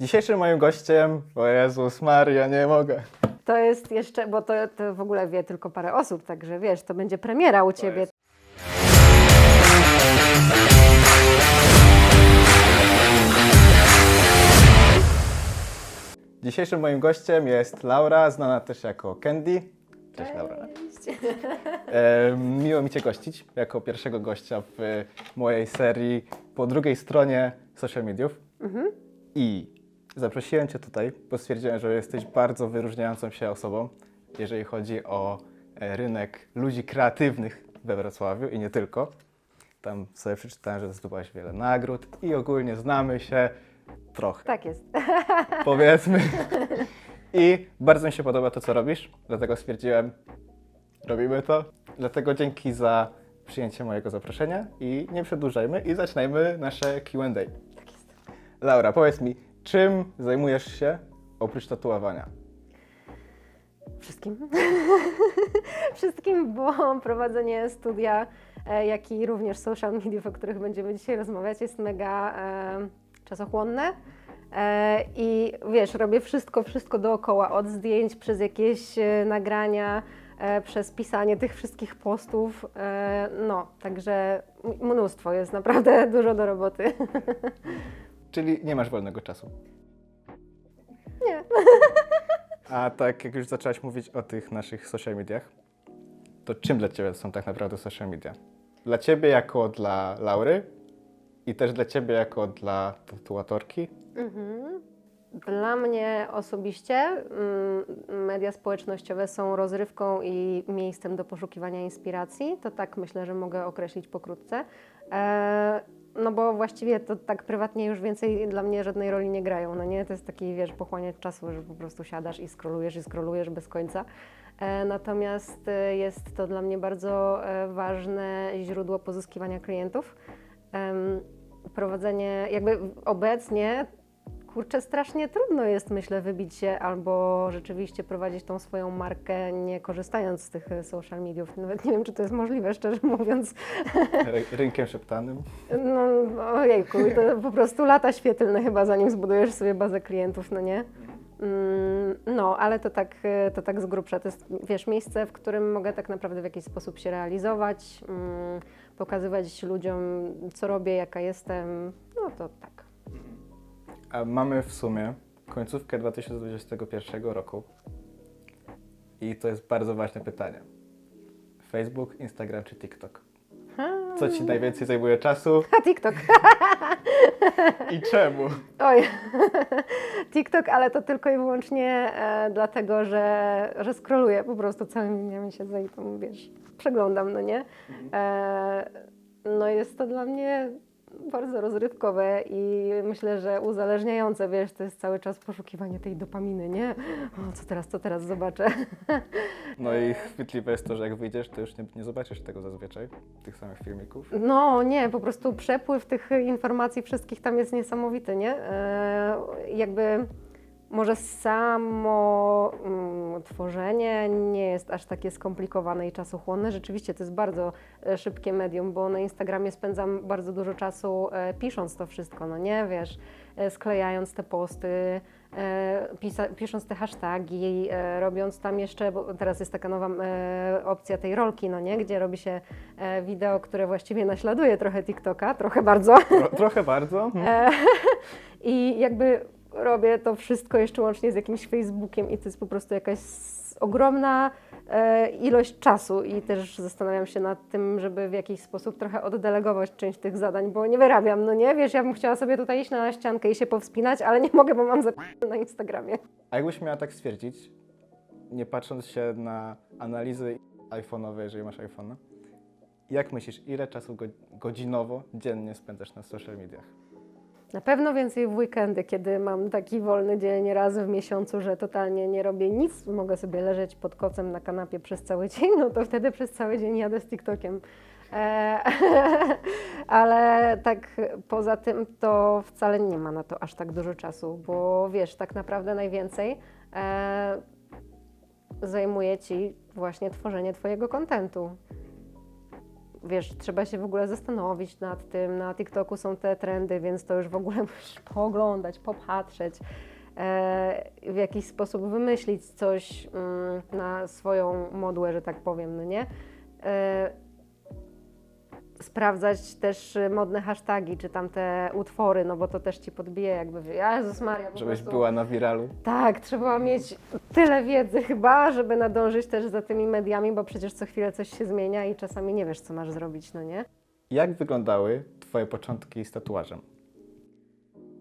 Dzisiejszym moim gościem, o Jezus Maria, nie mogę. To jest jeszcze, bo to, to w ogóle wie tylko parę osób, także wiesz, to będzie premiera u Ciebie. jest- Dzisiejszym moim gościem jest Laura, znana też jako Candy. Cześć Laura. E, miło mi Cię gościć jako pierwszego gościa w mojej serii po drugiej stronie social mediów. I zaprosiłem Cię tutaj, bo stwierdziłem, że jesteś bardzo wyróżniającą się osobą, jeżeli chodzi o e, rynek ludzi kreatywnych we Wrocławiu i nie tylko. Tam sobie przeczytałem, że zdobyłaś wiele nagród i ogólnie znamy się trochę Tak jest. powiedzmy. I bardzo mi się podoba to, co robisz, dlatego stwierdziłem, robimy to. Dlatego dzięki za przyjęcie mojego zaproszenia i nie przedłużajmy i zaczynajmy nasze Q&A. Tak jest. Laura, powiedz mi, czym zajmujesz się oprócz tatuowania? Wszystkim. Wszystkim, bo prowadzenie studia, e, jak i również social mediów, o których będziemy dzisiaj rozmawiać, jest mega e, czasochłonne. E, I wiesz, robię wszystko, wszystko dookoła, od zdjęć przez jakieś e, nagrania, e, przez pisanie tych wszystkich postów. E, no, także mnóstwo, jest naprawdę dużo do roboty. Czyli nie masz wolnego czasu. Nie. A tak jak już zaczęłaś mówić o tych naszych social mediach, to czym dla Ciebie są tak naprawdę social media? Dla Ciebie jako dla Laury i też dla Ciebie jako dla tatuatorki? Mhm. Dla mnie osobiście mm, media społecznościowe są rozrywką i miejscem do poszukiwania inspiracji. To tak myślę, że mogę określić pokrótce. No bo właściwie to tak prywatnie już więcej dla mnie żadnej roli nie grają. No nie, to jest taki, wiesz, pochłaniać czasu, że po prostu siadasz i scrollujesz i scrollujesz bez końca. E, natomiast e, jest to dla mnie bardzo e, ważne źródło pozyskiwania klientów. Prowadzenie, jakby obecnie, kurczę, strasznie trudno jest, myślę, wybić się albo rzeczywiście prowadzić tą swoją markę, nie korzystając z tych e, social mediów. Nawet nie wiem, czy to jest możliwe, szczerze mówiąc. Ry- rynkiem szeptanym? No, ojejku, to po prostu lata świetlne chyba, zanim zbudujesz sobie bazę klientów, no nie? Mm, No, ale to tak, e, to tak z grubsza. To jest, wiesz, miejsce, w którym mogę tak naprawdę w jakiś sposób się realizować, mm, pokazywać ludziom, co robię, jaka jestem. No to tak. A mamy w sumie końcówkę 2021 roku i to jest bardzo ważne pytanie. Facebook, Instagram czy TikTok? Co Ci najwięcej zajmuje czasu A TikTok. i czemu? Oj, TikTok, ale to tylko i wyłącznie e, dlatego, że, że scrolluję po prostu całymi dniami siedzę i tam, wiesz, przeglądam, no nie? E, no jest to dla mnie bardzo rozrywkowe i myślę, że uzależniające, wiesz, to jest cały czas poszukiwanie tej dopaminy, nie? O, co teraz, co teraz zobaczę? No i chwytliwe jest to, że jak wyjdziesz, to już nie, nie zobaczysz tego zazwyczaj, tych samych filmików. No nie, po prostu przepływ tych informacji wszystkich tam jest niesamowity, nie? E, jakby może samo mm, tworzenie nie jest aż takie skomplikowane i czasochłonne. Rzeczywiście to jest bardzo e, szybkie medium, bo na Instagramie spędzam bardzo dużo czasu e, pisząc to wszystko, no nie, wiesz, e, sklejając te posty, e, pisa- pisząc te hashtagi, e, robiąc tam jeszcze, bo teraz jest taka nowa e, opcja tej rolki, no nie, gdzie robi się wideo, które właściwie naśladuje trochę TikToka, trochę bardzo. Tro, trochę bardzo. E, I jakby robię to wszystko jeszcze łącznie z jakimś Facebookiem i to jest po prostu jakaś ogromna e, ilość czasu i też zastanawiam się nad tym, żeby w jakiś sposób trochę oddelegować część tych zadań, bo nie wyrabiam, no nie? Wiesz, ja bym chciała sobie tutaj iść na ściankę i się powspinać, ale nie mogę, bo mam zapisane na Instagramie. A jakbyś miała tak stwierdzić, nie patrząc się na analizy iPhone'owe, jeżeli masz iPhone'a, jak myślisz, ile czasu go, godzinowo dziennie spędzasz na social mediach? Na pewno więcej w weekendy, kiedy mam taki wolny dzień raz w miesiącu, że totalnie nie robię nic, mogę sobie leżeć pod kocem na kanapie przez cały dzień, no to wtedy przez cały dzień jadę z TikTokiem. E, ale tak poza tym to wcale nie ma na to aż tak dużo czasu, bo wiesz, tak naprawdę najwięcej e, zajmuje Ci właśnie tworzenie Twojego kontentu. Wiesz, trzeba się w ogóle zastanowić nad tym. Na TikToku są te trendy, więc to już w ogóle musisz pooglądać, popatrzeć, e, w jakiś sposób wymyślić coś mm, na swoją modłę, że tak powiem, no nie? E, sprawdzać też y, modne hasztagi, czy tam te utwory, no bo to też ci podbije jakby, Jezus Maria, po Żebyś prostu... była na wiralu. Tak, trzeba mieć tyle wiedzy chyba, żeby nadążyć też za tymi mediami, bo przecież co chwilę coś się zmienia i czasami nie wiesz, co masz zrobić, no nie? Jak wyglądały Twoje początki z tatuażem?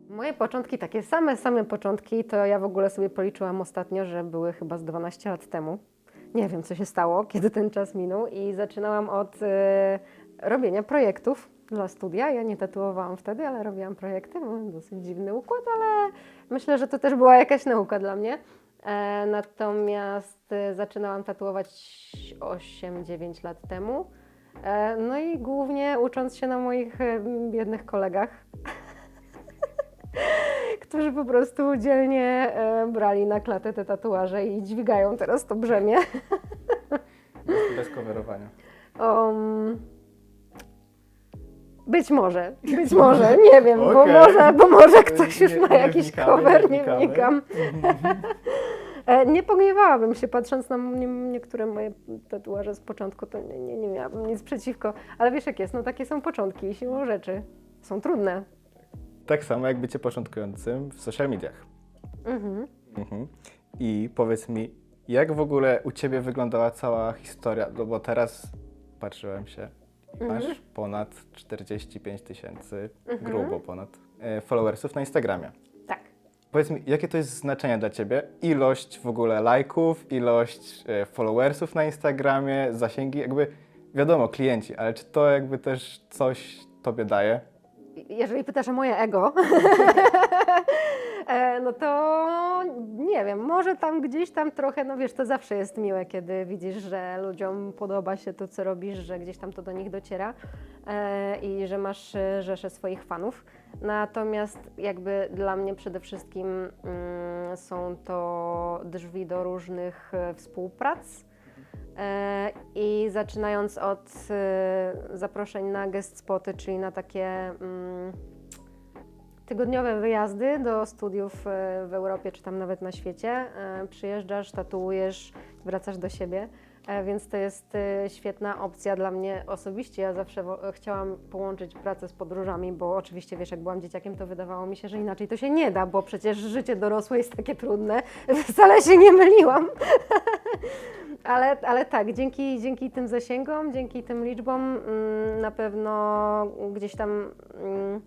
Moje początki, takie same, same początki, to ja w ogóle sobie policzyłam ostatnio, że były chyba z 12 lat temu. Nie wiem, co się stało, kiedy ten czas minął i zaczynałam od e, robienia projektów dla studia. Ja nie tatuowałam wtedy, ale robiłam projekty, był dosyć dziwny układ, ale myślę, że to też była jakaś nauka dla mnie. E, natomiast e, zaczynałam tatuować 8-9 lat temu. E, no i głównie ucząc się na moich biednych kolegach, którzy po prostu dzielnie e, brali na klatę te tatuaże i dźwigają teraz to brzemię. Bez coverowania. Um, być może, być może, nie wiem, bo, Okej. może, bo może ktoś już Nie- ma jakiś wnikamy, cover, nie wnikam. E, Nie pogniewałabym się, patrząc na nie- niektóre moje tatuaże z początku, to nie, nie, nie miałabym nic przeciwko. Ale wiesz jak jest, no takie są początki i siłą rzeczy. Są trudne. Tak samo jak bycie początkującym w social mediach. Mhm. Mhm. I powiedz mi, jak w ogóle u Ciebie wyglądała cała historia? No bo teraz patrzyłem się, masz ponad 45 tysięcy, grubo ponad, e, followersów na Instagramie. Tak. Powiedz mi, jakie to jest znaczenie dla Ciebie? Ilość w ogóle lajków, ilość e, followersów na Instagramie, zasięgi, jakby wiadomo, klienci, ale czy to jakby też coś Tobie daje? Jeżeli pytasz o moje ego, no to nie wiem, może tam gdzieś tam trochę, no wiesz, to zawsze jest miłe, kiedy widzisz, że ludziom podoba się to, co robisz, że gdzieś tam to do nich dociera e, i że masz e, rzeszę swoich fanów. Natomiast jakby dla mnie przede wszystkim mm, są to drzwi do różnych e, współprac. E, I zaczynając od e, zaproszeń na guest spoty, czyli na takie mm, tygodniowe wyjazdy do studiów e, w Europie czy tam nawet na świecie, e, przyjeżdżasz, tatuujesz, wracasz do siebie. E, Więc to jest świetna opcja dla mnie osobiście. Ja zawsze chciałam połączyć pracę z podróżami, bo oczywiście, wiesz, jak byłam dzieciakiem, to wydawało mi się, że inaczej to się nie da, bo przecież życie dorosłe jest takie trudne. Wcale się nie myliłam. Ale, ale tak, dzięki, dzięki tym zasięgom, dzięki tym liczbom mm, na pewno gdzieś tam, mm,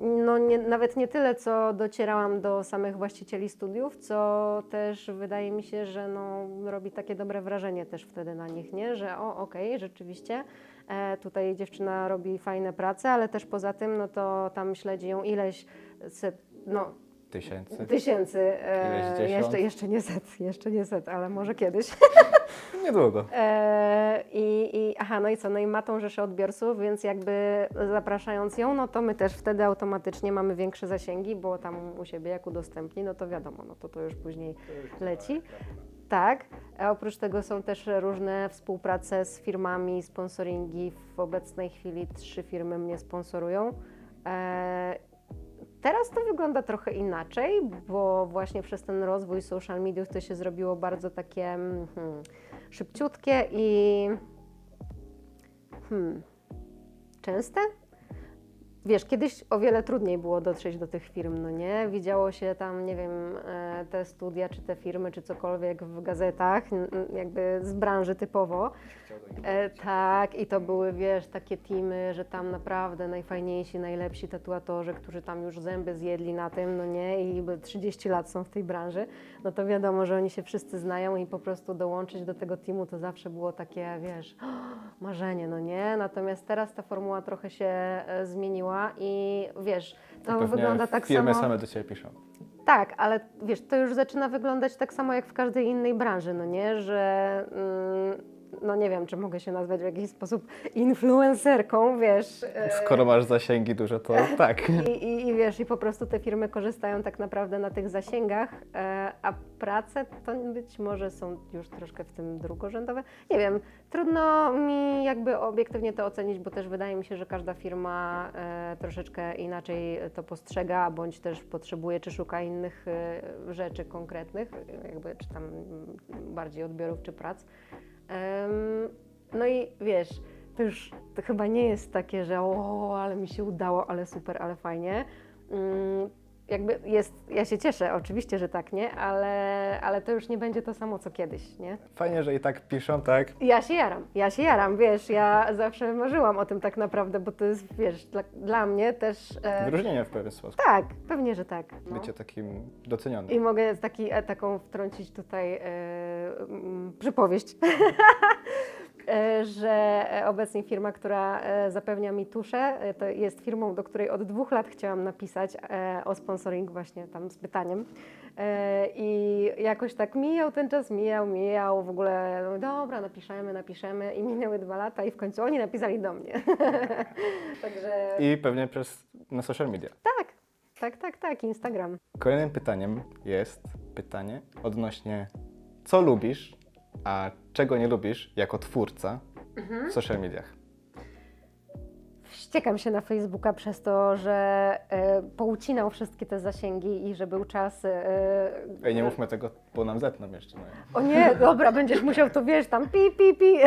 no nie, nawet nie tyle, co docierałam do samych właścicieli studiów, co też wydaje mi się, że no, robi takie dobre wrażenie też wtedy na nich, nie? Że o, okej, rzeczywiście, e, tutaj dziewczyna robi fajne prace, ale też poza tym, no to tam śledzi ją ileś set, no Tysięcy? tysięcy, e, jeszcze, jeszcze nie set, jeszcze nie set, ale może kiedyś. Niedługo. E, I, i aha, no i co? No i ma tą rzeszę odbiorców, więc jakby zapraszając ją, no to my też wtedy automatycznie mamy większe zasięgi, bo tam u siebie jak udostępni, no to wiadomo, no to to już później leci. Tak. A oprócz tego są też różne współprace z firmami, sponsoringi. W obecnej chwili trzy firmy mnie sponsorują. E, Teraz to wygląda trochę inaczej, bo właśnie przez ten rozwój social mediów to się zrobiło bardzo takie mm, hmm, szybciutkie i hmm, częste. Wiesz, kiedyś o wiele trudniej było dotrzeć do tych firm, no nie? Widziało się tam, nie wiem, e, te studia, czy te firmy, czy cokolwiek w gazetach, jakby z branży typowo. E, tak, i to były, wiesz, takie teamy, że tam naprawdę najfajniejsi, najlepsi tatuatorzy, którzy tam już zęby zjedli na tym, no nie, i by 30 lat są w tej branży, no to wiadomo, że oni się wszyscy znają i po prostu dołączyć do tego teamu to zawsze było takie, wiesz, marzenie, no nie? Natomiast teraz ta formuła trochę się e, zmieniła i wiesz, to wygląda tak firmy samo. same do Ciebie piszą. Tak, ale wiesz, to już zaczyna wyglądać tak samo jak w każdej innej branży, no nie? Że mm, no nie wiem, czy mogę się nazwać w jakiś sposób influencerką, wiesz. e, Skoro masz zasięgi duże, to tak. I, i, I wiesz, i po prostu te firmy korzystają tak naprawdę na tych zasięgach, e, a prace to być może są już troszkę w tym drugorzędowe. Nie wiem, trudno mi jakby obiektywnie to ocenić, bo też wydaje mi się, że każda firma e, troszeczkę inaczej to postrzega, bądź też potrzebuje, czy szuka innych rzeczy konkretnych, jakby czy tam bardziej odbiorów, czy prac. No i wiesz, to już to chyba nie jest takie, że o, ale mi się udało, ale super, ale fajnie. Jakby jest, ja się cieszę, oczywiście, że tak, nie? Ale, ale to już nie będzie to samo, co kiedyś, nie? Fajnie, że i tak piszą, tak? Ja się jaram, ja się jaram, wiesz, ja zawsze marzyłam o tym tak naprawdę, bo to jest, wiesz, dla, dla mnie też... E, Wyróżnienie w pewien sposób. tak, pewnie, że tak. no. Bycie takim docenionym. I mogę taki, e, taką wtrącić tutaj e, mm, przypowieść, że e, obecnie firma, która e, zapewnia mi tusze, e, to jest firmą, do której od dwóch lat chciałam napisać e, o sponsoring właśnie tam z pytaniem. E, I jakoś tak mijał ten czas, mijał, mijał, w ogóle no, dobra, napiszemy, napiszemy i minęły dwa lata i w końcu oni napisali do mnie. Także I pewnie przez na social media. tak, tak, tak, tak, Instagram. Kolejnym pytaniem jest pytanie odnośnie co lubisz, a czego nie lubisz jako twórca w social mediach. Wściekam się na Facebooka przez to, że e, poucinał wszystkie te zasięgi i że był czas. E, Ej, nie mówmy tego, bo nam zetną jeszcze. No. o nie, dobra, będziesz musiał to wiesz, tam pi, pi, pi.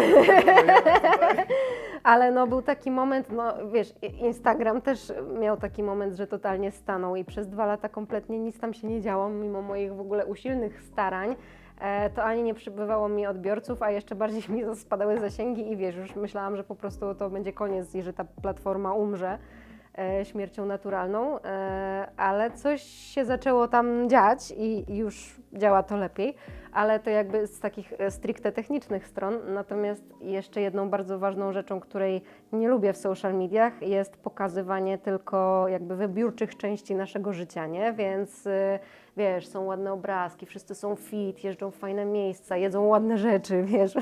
Ale no był taki moment, no wiesz, Instagram też miał taki moment, że totalnie stanął i przez dwa lata kompletnie nic tam się nie działo, mimo moich w ogóle usilnych starań. E, to ani nie przybywało mi odbiorców, a jeszcze bardziej mi spadały zasięgi i wiesz, już myślałam, że po prostu to będzie koniec i że ta platforma umrze śmiercią naturalną, e, ale coś się zaczęło tam dziać i, już działa to lepiej, ale to jakby z takich e, stricte technicznych stron. Natomiast jeszcze jedną bardzo ważną rzeczą, której nie lubię w social mediach, jest pokazywanie tylko jakby wybiórczych części naszego życia, nie? Więc e, wiesz, są ładne obrazki, wszyscy są fit, jeżdżą w fajne miejsca, jedzą ładne rzeczy, wiesz.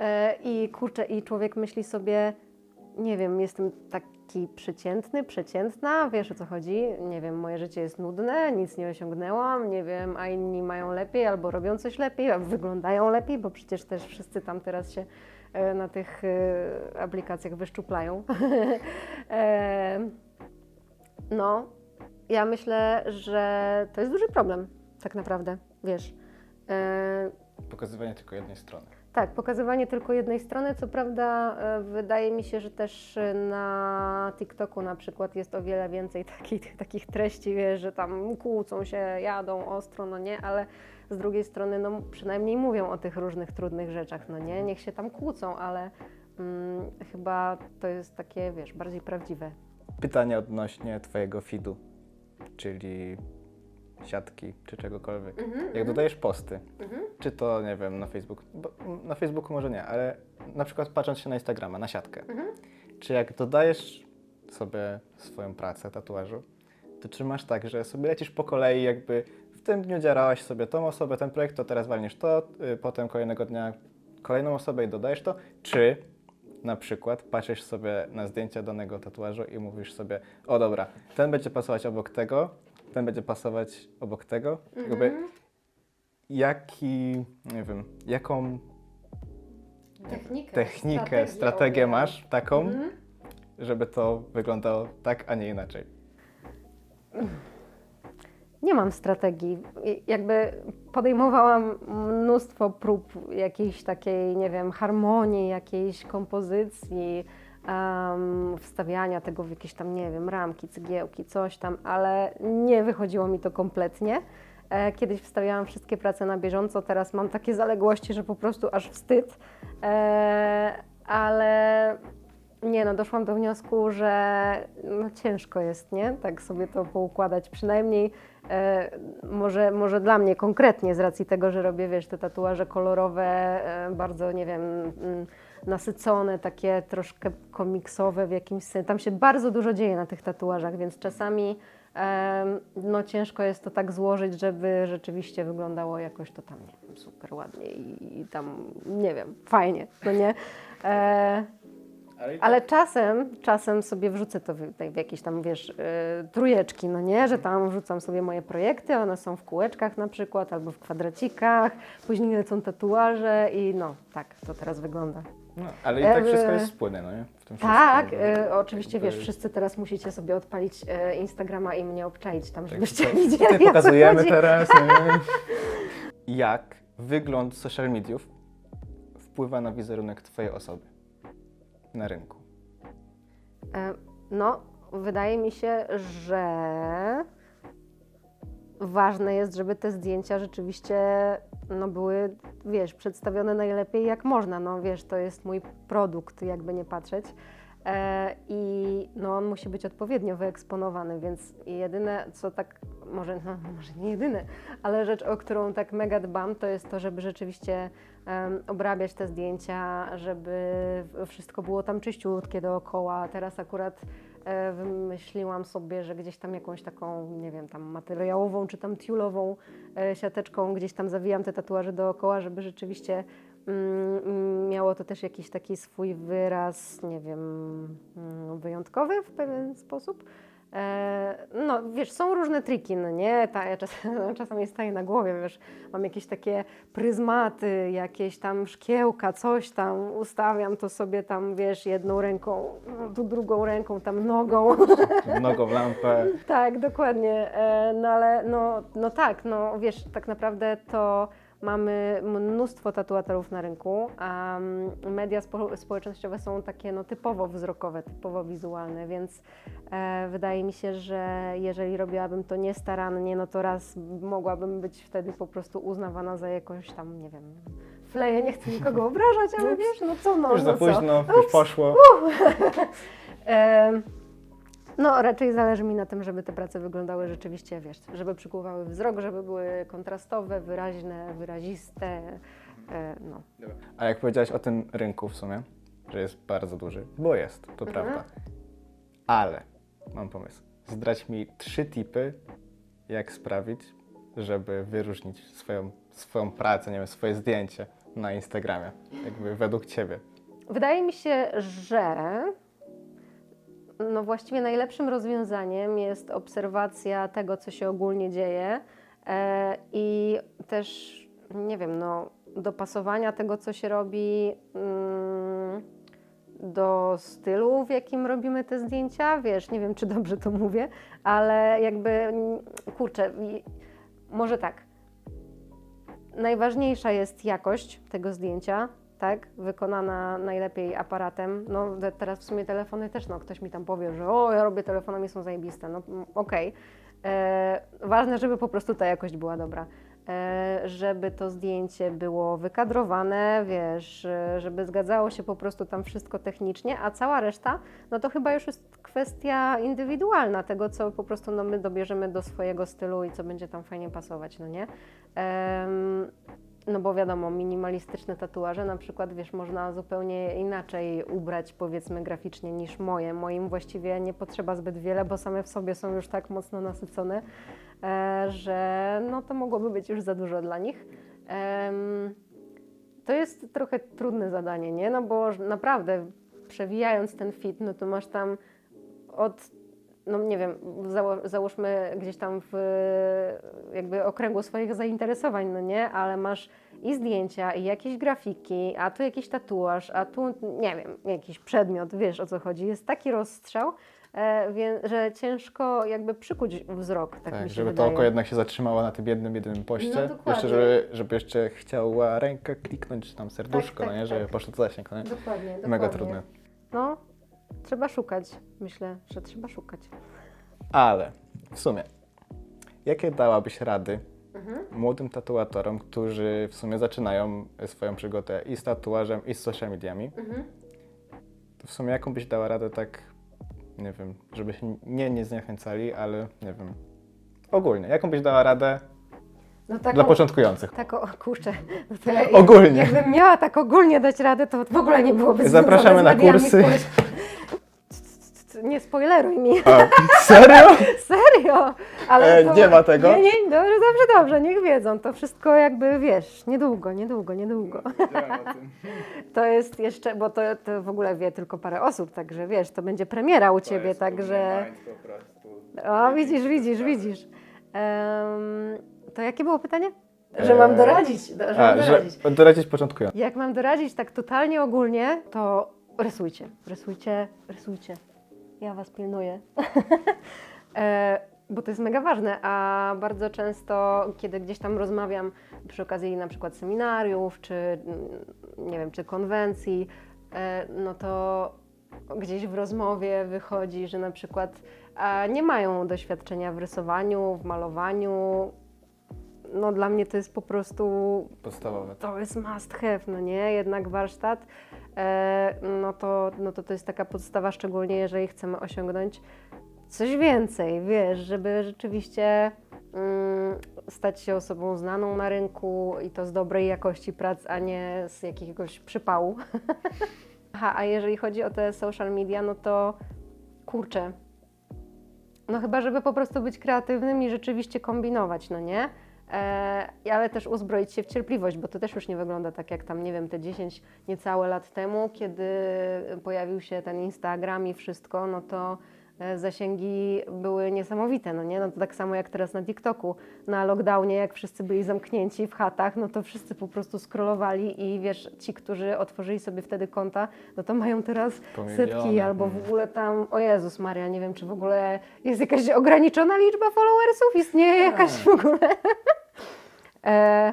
E, I kurczę, i człowiek myśli sobie, nie wiem, jestem taki przeciętny, przeciętna, wiesz o co chodzi? Nie wiem, moje życie jest nudne, nic nie osiągnęłam, nie wiem, a inni mają lepiej albo robią coś lepiej, albo wyglądają lepiej, bo przecież też wszyscy tam teraz się e, na tych e, aplikacjach wyszczuplają. E, no, ja myślę, że to jest duży problem, tak naprawdę, wiesz. Pokazywanie tylko jednej strony. Tak, pokazywanie tylko jednej strony. Co prawda, e, wydaje mi się, że też e, na TikToku na przykład jest o wiele więcej takich, takich treści, że tam kłócą się, jadą ostro, no nie, ale z drugiej strony, no przynajmniej mówią o tych różnych trudnych rzeczach, no nie, niech się tam kłócą, ale mm, chyba to jest takie, wiesz, bardziej prawdziwe. Pytanie odnośnie Twojego feedu, czyli siatki czy czegokolwiek. Jak dodajesz posty, czy to, nie wiem, na Facebook, bo na Facebooku może nie, ale na przykład patrząc się na Instagrama, na siatkę, czy jak dodajesz sobie swoją pracę tatuażu, to czy masz tak, że sobie lecisz po kolei, jakby w tym dniu dziarałaś sobie tą osobę, ten projekt, to teraz walniesz to, y, potem kolejnego dnia kolejną osobę i dodajesz to, czy na przykład patrzysz sobie na zdjęcia danego tatuażu i mówisz sobie, o dobra, ten będzie pasować obok tego, ten będzie pasować obok tego. Jakby jaki, nie wiem, jaką Technikę, technikę, strategię masz taką, żeby to wyglądało tak, a nie inaczej. Nie mam strategii. I- Jakby podejmowałam mnóstwo prób jakiejś takiej, nie wiem, harmonii, jakiejś kompozycji, em, wstawiania tego w jakieś tam, nie wiem, ramki, cygiełki, coś tam, ale nie wychodziło mi to kompletnie. E, Kiedyś wstawiałam wszystkie prace na bieżąco, teraz mam takie zaległości, że po prostu aż wstyd. E, ale nie no, doszłam do wniosku, że no, ciężko jest, nie? Tak sobie to poukładać. Przynajmniej e, może, może dla mnie konkretnie, z racji tego, że robię, wiesz, te tatuaże kolorowe, e, bardzo, nie wiem, mm, nasycone, takie troszkę komiksowe w jakimś sensie. Tam się bardzo dużo dzieje na tych tatuażach, więc czasami no ciężko jest to tak złożyć, żeby rzeczywiście wyglądało jakoś to tam, nie wiem, super ładnie i, i tam, nie wiem, fajnie, no nie? E, ale czasem, czasem sobie wrzucę to w, w jakieś tam, wiesz, y, trójeczki, no nie, że tam wrzucam sobie moje projekty, one są w kółeczkach na przykład, albo w kwadracikach, później lecą tatuaże i no, tak to teraz wygląda. No, ale i tak wszystko jest spójne, no nie? W tym Tak, wszystkim, y, oczywiście, jakby- wiesz, wszyscy teraz musicie sobie odpalić y, Instagrama i mnie obczaić tam, Tak, żebyście to- widzieli, Tutaj pokazujemy teraz. no? Jak wygląd social mediów wpływa na wizerunek Twojej osoby na rynku? E, No, wydaje mi się, że ważne jest, żeby te zdjęcia rzeczywiście no, były, wiesz, przedstawione najlepiej jak można. No, wiesz, to jest mój produkt, jakby nie patrzeć. E, I no, on musi być odpowiednio wyeksponowany, więc jedyne, co tak, może, no, może nie jedyne, ale rzecz, o którą tak mega dbam, to jest to, żeby rzeczywiście em, obrabiać te zdjęcia, żeby wszystko było tam czyściutkie dookoła. Teraz akurat wymyśliłam sobie, że gdzieś tam jakąś taką, nie wiem, tam materiałową czy tam tiulową e, siateczką gdzieś tam zawijam te tatuaże dookoła, żeby rzeczywiście mm, miało to też jakiś taki swój wyraz, nie wiem, mm, wyjątkowy w pewien sposób. E, No, wiesz, są różne triki, no nie? Ta, ja czas, czasami staję na głowie, wiesz, mam jakieś takie pryzmaty, jakieś tam szkiełka, coś tam, ustawiam to sobie tam, wiesz, jedną ręką, tu drugą ręką, tam nogą. Nogą w lampę. Tak, dokładnie. E, No ale no, no tak, no wiesz, tak naprawdę to mamy mnóstwo tatuatorów na rynku, a mm, media spo, społecznościowe są takie no, typowo wzrokowe, typowo wizualne, więc e, wydaje mi się, że jeżeli robiłabym to niestarannie, no to raz mogłabym być wtedy po prostu uznawana za jakąś tam, nie wiem, fleję, nie chcę nikogo obrażać, ale wiesz, no co no, Już za no co? późno, już poszło. Em, No, raczej zależy mi na tym, żeby te prace wyglądały rzeczywiście, wiesz, żeby przykuwały wzrok, żeby były kontrastowe, wyraźne, wyraziste. E, no. A jak powiedziałaś o tym rynku w sumie, że jest bardzo duży, bo jest, to Mhm. prawda. Ale mam pomysł. Zdrać mi trzy tipy, jak sprawić, żeby wyróżnić swoją, swoją pracę, nie wiem, swoje zdjęcie na Instagramie, jakby według Ciebie. Wydaje mi się, że no właściwie najlepszym rozwiązaniem jest obserwacja tego, co się ogólnie dzieje e, i też, nie wiem, no, dopasowania tego, co się robi mm, do stylu, w jakim robimy te zdjęcia. Wiesz, nie wiem, czy dobrze to mówię, ale jakby, kurczę, może tak. Najważniejsza jest jakość tego zdjęcia, tak? Wykonana najlepiej aparatem. No te- teraz w sumie telefony też, no ktoś mi tam powie, że o, ja robię telefonami, są zajebiste. No mm, okej. E, Ważne, żeby po prostu ta jakość była dobra. E, żeby to zdjęcie było wykadrowane, wiesz, e, żeby zgadzało się po prostu tam wszystko technicznie, a cała reszta, no to chyba już jest kwestia indywidualna tego, co po prostu no, my dobierzemy do swojego stylu i co będzie tam fajnie pasować, no nie? No bo wiadomo, minimalistyczne tatuaże na przykład, wiesz, można zupełnie inaczej ubrać, powiedzmy, graficznie niż moje. Moim właściwie nie potrzeba zbyt wiele, bo same w sobie są już tak mocno nasycone, e, że no to mogłoby być już za dużo dla nich. To jest trochę trudne zadanie, nie? No bo naprawdę przewijając ten fit, no to masz tam od no nie wiem, zało- załóżmy gdzieś tam w jakby okręgu swoich zainteresowań, no nie, ale masz i zdjęcia, i jakieś grafiki, a tu jakiś tatuaż, a tu, nie wiem, jakiś przedmiot, wiesz o co chodzi. Jest taki rozstrzał, e, wie, że ciężko jakby przykuć wzrok, tak, Tak, mi się żeby wydaje. to oko jednak się zatrzymało na tym jednym, jedynym poście. No, dokładnie. jeszcze, żeby, żeby jeszcze chciała rękę kliknąć, czy tam serduszko, Tak, tak, no nie, tak. żeby poszło to zasięg, no nie? Dokładnie, dokładnie. Mega trudne. No, trzeba szukać, myślę, że trzeba szukać. Ale w sumie, jakie dałabyś rady Mhm. młodym tatuatorom, którzy w sumie zaczynają swoją przygodę i z tatuażem, i z social mediami? Mhm. To w sumie jaką byś dała radę tak, nie wiem, żeby się nie, nie zniechęcali, ale nie wiem, ogólnie, jaką byś dała radę No taką, dla początkujących? Tak, o kurczę. No ja, Ogólnie. Jakbym miała tak ogólnie dać radę, to w ogóle nie byłoby Zapraszamy na kursy. Nie spoileruj mi. A, serio? Serio? Ale E, nie ma tego? Nie, nie, dobrze, dobrze, dobrze, niech wiedzą. To wszystko jakby, wiesz, niedługo, niedługo, niedługo. To jest jeszcze, bo to, to w ogóle wie tylko parę osób, także wiesz, to będzie premiera u Ciebie, także... O, widzisz, widzisz, widzisz. Em, to jakie było pytanie? Że mam Eee, doradzić, że mam A, że doradzić. doradzić początkując. Jak mam doradzić tak totalnie ogólnie, to rysujcie, rysujcie, rysujcie. Ja Was pilnuję. e, bo to jest mega ważne, a bardzo często, kiedy gdzieś tam rozmawiam przy okazji na przykład seminariów, czy mm, nie wiem, czy konwencji, e, no to gdzieś w rozmowie wychodzi, że na przykład nie mają doświadczenia w rysowaniu, w malowaniu. No dla mnie to jest po prostu Podstawowe. to jest must have, no nie? Jednak warsztat, no, to, no to to jest taka podstawa, szczególnie jeżeli chcemy osiągnąć coś więcej, wiesz, żeby rzeczywiście mm, stać się osobą znaną na rynku i to z dobrej jakości prac, a nie z jakiegoś przypału. Aha, a jeżeli chodzi o te social media, no to kurczę, no chyba, żeby po prostu być kreatywnym i rzeczywiście kombinować, no nie? E, ale też uzbroić się w cierpliwość, bo to też już nie wygląda tak jak tam, nie wiem, te 10 niecałe lat temu, kiedy pojawił się ten Instagram i wszystko, no to e, zasięgi były niesamowite, no nie? No to tak samo jak teraz na TikToku, na lockdownie, jak wszyscy byli zamknięci w chatach, no to wszyscy po prostu scrollowali i wiesz, ci, którzy otworzyli sobie wtedy konta, no to mają teraz setki miliony. albo w Mm. ogóle tam, o Jezus Maria, nie wiem, czy w ogóle jest jakaś ograniczona liczba followersów, istnieje jakaś w ogóle. e,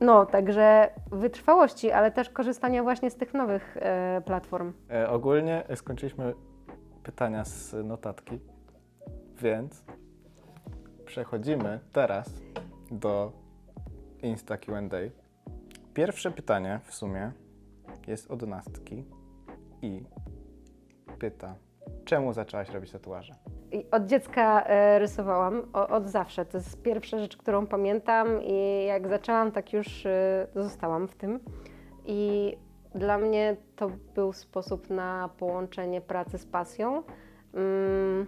no, także wytrwałości, ale też korzystania właśnie z tych nowych e, platform. E, ogólnie skończyliśmy pytania z notatki, więc przechodzimy teraz do Insta Q&A. Pierwsze pytanie w sumie jest od Nastki i pyta, czemu zaczęłaś robić tatuaże? I od dziecka e, rysowałam, od zawsze. To jest pierwsza rzecz, którą pamiętam i jak zaczęłam, tak już e, zostałam w tym. I dla mnie to był sposób na połączenie pracy z pasją. Mm,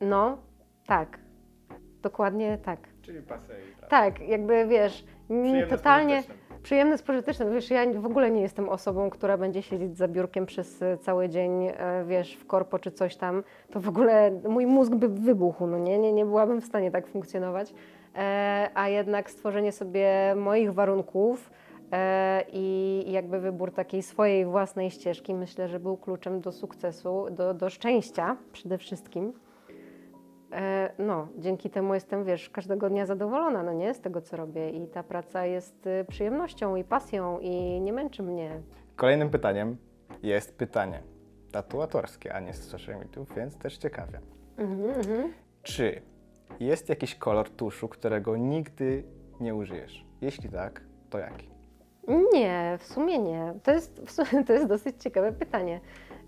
no, tak. Dokładnie tak. Czyli pasej, Tak, jakby wiesz, totalnie przyjemne z pożytecznym. Wiesz, ja w ogóle nie jestem osobą, która będzie siedzieć za biurkiem przez e, cały dzień, e, wiesz, w korpo czy coś tam. To w ogóle mój mózg by wybuchł, no nie, nie, nie byłabym w stanie tak funkcjonować. E, a jednak stworzenie sobie moich warunków i jakby wybór takiej swojej własnej ścieżki, myślę, że był kluczem do sukcesu, do, do szczęścia przede wszystkim. E, No, dzięki temu jestem, wiesz, każdego dnia zadowolona, no nie, z tego, co robię i ta praca jest y, przyjemnością i pasją i nie męczy mnie. Kolejnym pytaniem jest pytanie tatuatorskie, a nie z social mediów, więc też ciekawie. Mhm, mhm. Czy jest jakiś kolor tuszu, którego nigdy nie użyjesz? Jeśli tak, to jaki? Nie, w sumie nie. To jest, w sumie, to jest dosyć ciekawe pytanie.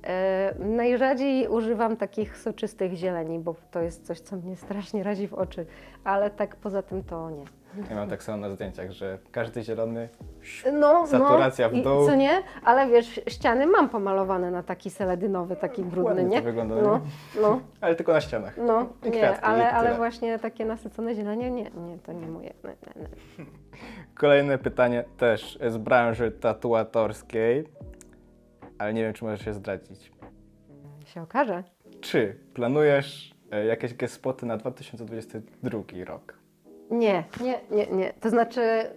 E, najrzadziej używam takich soczystych zieleni, bo to jest coś, co mnie strasznie razi w oczy, ale tak poza tym to nie. Ja mam tak samo na zdjęciach, że każdy zielony No, Saturacja no, w dół. I, co nie? Ale wiesz, ściany mam pomalowane na taki seledynowy, taki brudny, Ładnie to nie? wygląda, no, no. ale tylko na ścianach. No, I nie, kwiatki, ale, ale właśnie takie nasycone zielenie, nie, nie, to nie moje. Nie, nie, nie. Kolejne pytanie też z branży tatuatorskiej, ale nie wiem, czy możesz się zdradzić. Się okaże. Czy planujesz e, jakieś gespoty na 2022 rok? Nie, nie, nie, nie. To znaczy,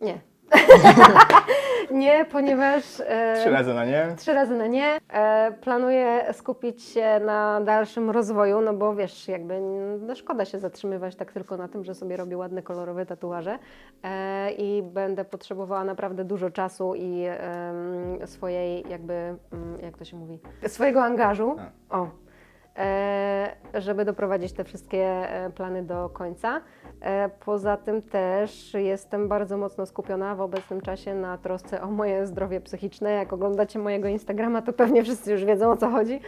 nie. nie, ponieważ. e, Trzy razy na nie? Trzy razy na nie. E, planuję skupić się na dalszym rozwoju, no bo wiesz, jakby no szkoda się zatrzymywać tak tylko na tym, że sobie robię ładne, kolorowe tatuaże e, i będę potrzebowała naprawdę dużo czasu i em, swojej jakby, mm, jak to się mówi, swojego angażu. O. E, żeby doprowadzić te wszystkie e, plany do końca. E, Poza tym też jestem bardzo mocno skupiona w obecnym czasie na trosce o moje zdrowie psychiczne. Jak oglądacie mojego Instagrama, to pewnie wszyscy już wiedzą o co chodzi.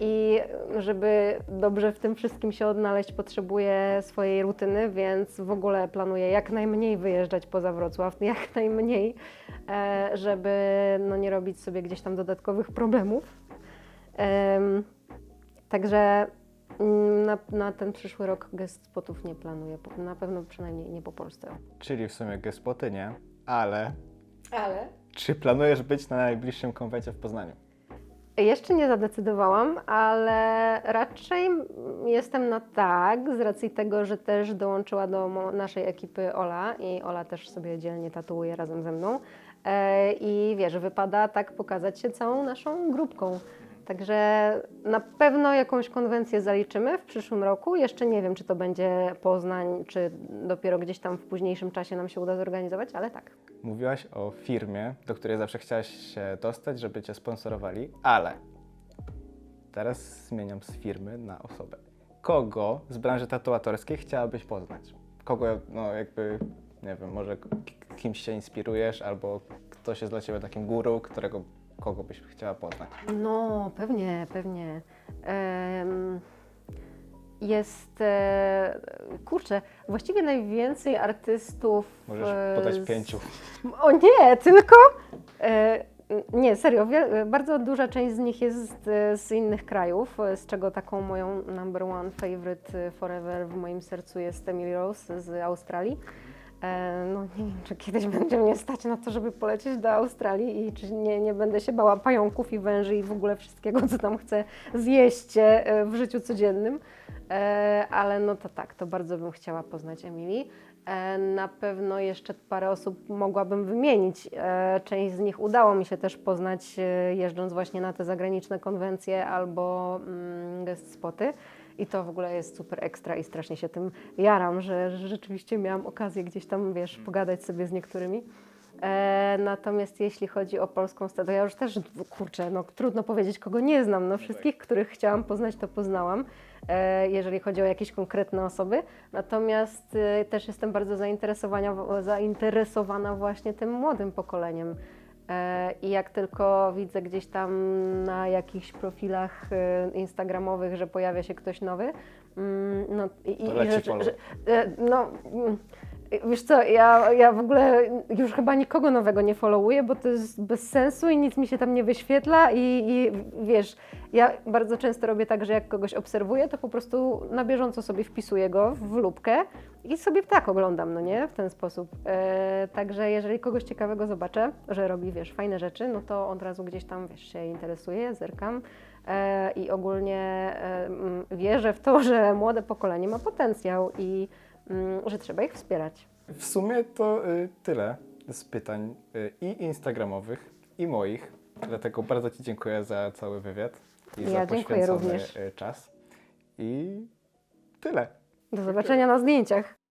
I żeby dobrze w tym wszystkim się odnaleźć, potrzebuję swojej rutyny, więc w ogóle planuję jak najmniej wyjeżdżać poza Wrocław, jak najmniej, żeby no, nie robić sobie gdzieś tam dodatkowych problemów. Także mm, na, na ten przyszły rok gest spotów nie planuję. Na pewno przynajmniej nie po Polsce. Czyli w sumie gespoty nie, ale Ale? czy planujesz być na najbliższym konwencie w Poznaniu? Jeszcze nie zadecydowałam, ale raczej jestem na tak, z racji tego, że też dołączyła do naszej ekipy Ola i Ola też sobie dzielnie tatuuje razem ze mną. E, I wiesz, wypada tak pokazać się całą naszą grupką. Także na pewno jakąś konwencję zaliczymy w przyszłym roku. Jeszcze nie wiem, czy to będzie Poznań, czy dopiero gdzieś tam w późniejszym czasie nam się uda zorganizować, ale tak. Mówiłaś o firmie, do której zawsze chciałaś się dostać, żeby cię sponsorowali, ale teraz zmieniam z firmy na osobę. Kogo z branży tatuatorskiej chciałabyś poznać? Kogo, no jakby, nie wiem, może kimś się inspirujesz, albo ktoś jest dla ciebie takim guru, którego, kogo byś chciała poznać? No, pewnie, pewnie. Em, jest, e, kurczę, właściwie najwięcej artystów. Możesz e, podać z- pięciu. O nie, tylko. E, nie, serio, wie, bardzo duża część z nich jest e, z innych krajów, e, z czego taką moją number one favorite e, forever w moim sercu jest Emily Rose z Australii. E, No nie wiem, czy kiedyś będzie mnie stać na to, żeby polecieć do Australii i czy nie, nie będę się bała pająków i węży i w ogóle wszystkiego, co tam chcę zjeść e, w życiu codziennym. E, Ale no to tak, to bardzo bym chciała poznać Emily. E, Na pewno jeszcze parę osób mogłabym wymienić. Część z nich udało mi się też poznać, jeżdżąc właśnie na te zagraniczne konwencje albo mm, guest spoty. I to w ogóle jest super ekstra i strasznie się tym jaram, że, że rzeczywiście miałam okazję gdzieś tam, wiesz, pogadać sobie z niektórymi. E, natomiast jeśli chodzi o polską scenę, to ja już też, kurczę, no trudno powiedzieć, kogo nie znam. No wszystkich, których chciałam poznać, to poznałam, e, jeżeli chodzi o jakieś konkretne osoby. Natomiast e, też jestem bardzo zainteresowana, zainteresowana właśnie tym młodym pokoleniem. E, I jak tylko widzę gdzieś tam na jakichś profilach e, instagramowych, że pojawia się ktoś nowy, mm, no i, i leci że, że, no, mm, wiesz co, ja, ja w ogóle już chyba nikogo nowego nie followuję, bo to jest bez sensu i nic mi się tam nie wyświetla i, i wiesz, ja bardzo często robię tak, że jak kogoś obserwuję, to po prostu na bieżąco sobie wpisuję go w lubkę i sobie tak oglądam, no nie, w ten sposób. E, także jeżeli kogoś ciekawego zobaczę, że robi, wiesz, fajne rzeczy, no to od razu gdzieś tam, wiesz, się interesuję, zerkam e, i ogólnie e, wierzę w to, że młode pokolenie ma potencjał i że trzeba ich wspierać. W sumie to y, tyle z pytań y, i instagramowych, i moich. Dlatego bardzo Ci dziękuję za cały wywiad i Ja za dziękuję poświęcony również. y, czas. I tyle. Do zobaczenia na zdjęciach.